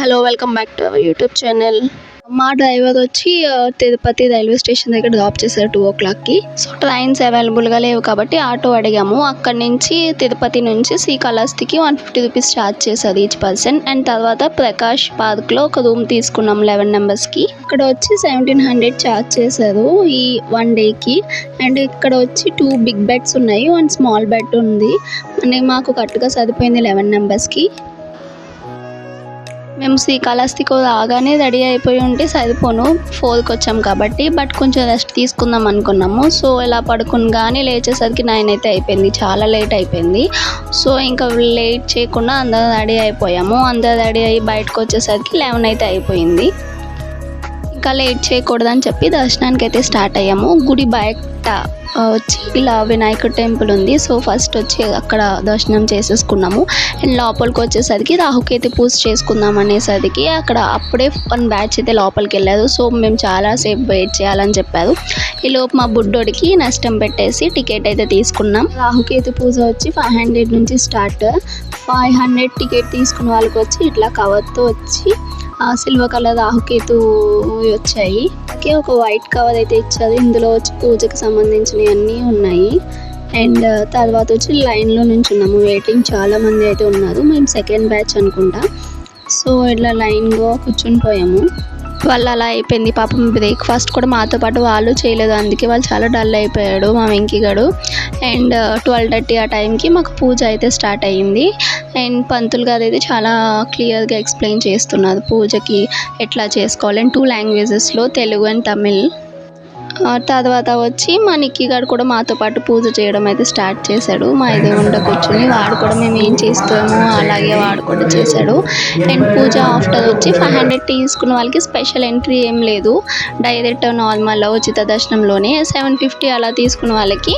Hello welcome back to our YouTube channel. మా driver వచ్చి Tirupati railway station దగ్గర drop చేశారు టూ ఓ క్లాక్కి సో ట్రైన్స్ అవైలబుల్గా లేవు కాబట్టి ఆటో అడిగాము. అక్కడి నుంచి తిరుపతి నుంచి శ్రీకాళహస్తికి వన్ ఫిఫ్టీ రూపీస్ ఛార్జ్ చేశారు ఈచ్ పర్సన్ అండ్ తర్వాత ప్రకాష్ పార్క్లో ఒక రూమ్ తీసుకున్నాం లెవెన్ మెంబర్స్కి ఇక్కడ వచ్చి సెవెంటీన్ హండ్రెడ్ ఛార్జ్ చేశారు ఈ వన్ డేకి అండ్ ఇక్కడ వచ్చి టూ బిగ్ బెడ్స్ ఉన్నాయి. వన్ స్మాల్ బెడ్ ఉంది. అంటే మాకు కరెక్ట్గా సరిపోయింది లెవెన్ మెంబర్స్కి మేము శ్రీకాళహస్తికి రాగానే రెడీ అయిపోయి ఉంటే సరిపోను ఫోర్కి వచ్చాం కాబట్టి బట్ కొంచెం రెస్ట్ తీసుకుందాం అనుకున్నాము. సో ఇలా పడుకుని కానీ లేచేసరికి నైన్ అయితే అయిపోయింది చాలా లేట్ అయిపోయింది. సో ఇంకా లేట్ చేయకుండా అందరం రెడీ అయిపోయాము. అందరు రెడీ అయ్యి బయటకు వచ్చేసరికి లెవెన్ అయితే అయిపోయింది. ఇంకా లేట్ చేయకూడదని చెప్పి దర్శనానికి అయితే స్టార్ట్ అయ్యాము. గుడి బయట వచ్చి ఇలా వినాయకుడు టెంపుల్ ఉంది. సో ఫస్ట్ వచ్చి అక్కడ దర్శనం చేసేసుకున్నాము. అండ్ లోపలికి వచ్చేసరికి రాహుకేతి పూజ చేసుకుందాం అనేసరికి అక్కడ అప్పుడే వన్ బ్యాచ్ అయితే లోపలికి వెళ్ళారు. సో మేము చాలాసేపు వెయిట్ చేయాలని చెప్పారు. ఈ మా బుడ్డోడికి నష్టం పెట్టేసి టికెట్ అయితే తీసుకున్నాం. రాహుకేతు పూజ వచ్చి ఫైవ్ హండ్రెడ్ నుంచి స్టార్ట్. ఫైవ్ హండ్రెడ్ టికెట్ తీసుకున్న వాళ్ళకి వచ్చి ఇట్లా కవర్తో వచ్చి సిల్వర్ కలర్ రాహుకేతు వచ్చాయి. అలాగే ఒక వైట్ కవర్ అయితే ఇచ్చారు. ఇందులో వచ్చి పూజకి సంబంధించినవి అన్నీ ఉన్నాయి. అండ్ తర్వాత వచ్చి లైన్లో నుంచి ఉన్నాము వెయిటింగ్ చాలా మంది అయితే ఉన్నారు. మేము సెకండ్ బ్యాచ్ అనుకుంటా. సో ఇట్లా లైన్గా కూర్చుని పోయాము. వాళ్ళు అలా అయిపోయింది. పాపం బ్రేక్ఫాస్ట్ కూడా మాతో పాటు వాళ్ళు చేయలేదు. అందుకే వాళ్ళు చాలా డల్ అయిపోయాడు మా వెంకిగాడు అండ్ uh, ట్వెల్వ్ థర్టీ ఆ టైంకి మాకు పూజ అయితే స్టార్ట్ అయ్యింది అండ్ పంతులు గారు అయితే చాలా క్లియర్గా ఎక్స్ప్లెయిన్ చేస్తున్నారు పూజకి ఎట్లా చేసుకోవాలి. అండ్ టూ లాంగ్వేజెస్లో తెలుగు అండ్ తమిళ్ తర్వాత వచ్చి మా నిక్కీ గారు కూడా మాతో పాటు పూజ చేయడం అయితే స్టార్ట్ చేశాడు. మా ఎదురుగుండా కూర్చుని వాడు కూడా మేము ఏం చేస్తామో అలాగే వాడు కూడా చేశాడు. అండ్ పూజ ఆఫ్టర్ వచ్చి ఫైవ్ హండ్రెడ్ తీసుకున్న వాళ్ళకి స్పెషల్ ఎంట్రీ ఏం లేదు. డైరెక్ట్ నార్మల్ ఉచిత దర్శనంలోనే సెవెన్ ఫిఫ్టీ అలా తీసుకున్న వాళ్ళకి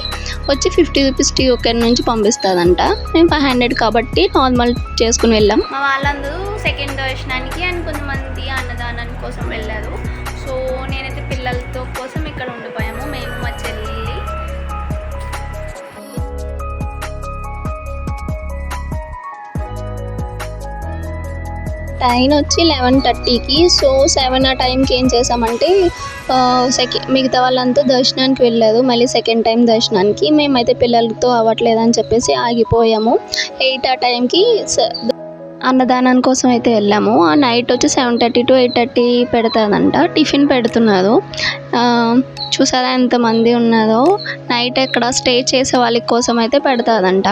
వచ్చి ఫిఫ్టీ రూపీస్ టోకెన్ నుంచి పంపిస్తుందంట. మేము ఫైవ్ హండ్రెడ్ కాబట్టి నార్మల్ చేసుకుని వెళ్ళాం. మా వాళ్ళందరూ సెకండ్ దర్శనానికి అండ్ కొంతమంది అన్నదానానికి కోసం వెళ్ళారు. టైం వచ్చి లెవెన్ థర్టీకి. సో సెవెన్ ఆ టైంకి ఏం చేసామంటే సెకండ్ మిగతా వాళ్ళంతా దర్శనానికి వెళ్ళారు. మళ్ళీ సెకండ్ టైం దర్శనానికి. మేమైతే పిల్లలతో అవ్వట్లేదని చెప్పేసి ఆగిపోయాము. ఎయిట్ ఆ టైంకి అన్నదానం కోసం అయితే వెళ్ళాము. ఆ నైట్ వచ్చి seven thirty to eight thirty పెడతాదంట tiffin పెడుతున్నారు. చూసారా ఎంతమంది ఉన్నారో. నైట్ ఎక్కడ స్టే చేసే వాళ్ళ కోసం అయితే పెడతాదంట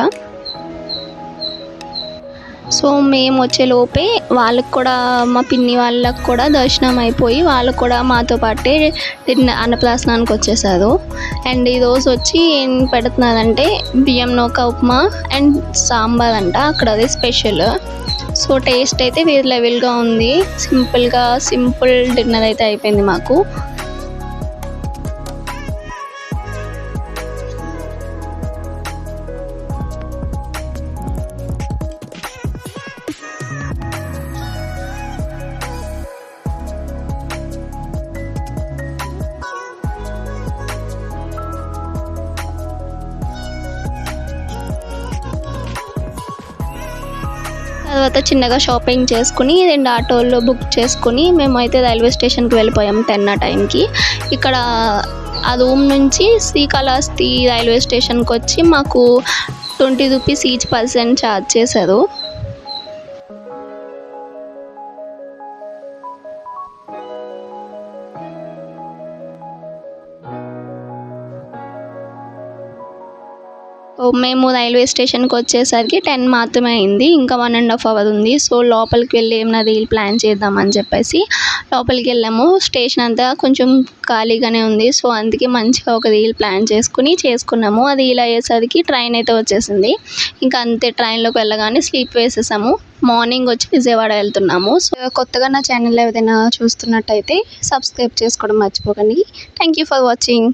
సో మేము వచ్చేలోపే వాళ్ళకు వాళ్ళకి కూడా మా పిన్ని వాళ్ళకు కూడా దర్శనం అయిపోయి వాళ్ళు కూడా మాతో పాటే అన్నప్రాసనానికి వచ్చేసారు. అండ్ ఈరోజు వచ్చి ఏం పెడుతున్నారంటే బియ్యం నూక ఉప్మా అండ్ సాంబార్ అంట. అక్కడ అది స్పెషల్. సో టేస్ట్ అయితే వేరే లెవెల్గా ఉంది. సింపుల్గా సింపుల్ డిన్నర్ అయితే అయిపోయింది మాకు. తర్వాత చిన్నగా షాపింగ్ చేసుకుని రెండు ఆటోల్లో బుక్ చేసుకుని మేమైతే రైల్వే స్టేషన్కి వెళ్ళిపోయాం టెన్ ఆ టైంకి. ఇక్కడ ఆ రూమ్ నుంచి శ్రీకాళహస్తి రైల్వే స్టేషన్కి వచ్చి మాకు twenty rupees each person charge చేశారు. మేము రైల్వే స్టేషన్కి వచ్చేసరికి టెన్ మాత్రమే అయింది. ఇంకా వన్ అండ్ హాఫ్ అవర్ ఉంది. సో లోపలికి వెళ్ళి ఏమైనా రీల్ ప్లాన్ చేద్దామని చెప్పేసి లోపలికి వెళ్ళాము. స్టేషన్ అంతా కొంచెం ఖాళీగానే ఉంది. సో అందుకే మంచిగా ఒక రీల్ ప్లాన్ చేసుకుని చేసుకున్నాము. అది రీల్ అయ్యేసరికి ట్రైన్ అయితే వచ్చేసింది. ఇంకా అంతే ట్రైన్లోకి వెళ్ళగానే స్లీప్ వేసేసాము. మార్నింగ్ వచ్చి విజయవాడ వెళ్తున్నాము. సో కొత్తగా నా ఛానల్ ఏదైనా చూస్తున్నట్టయితే సబ్స్క్రైబ్ చేసుకోవడం మర్చిపోకండి. Thank you for watching.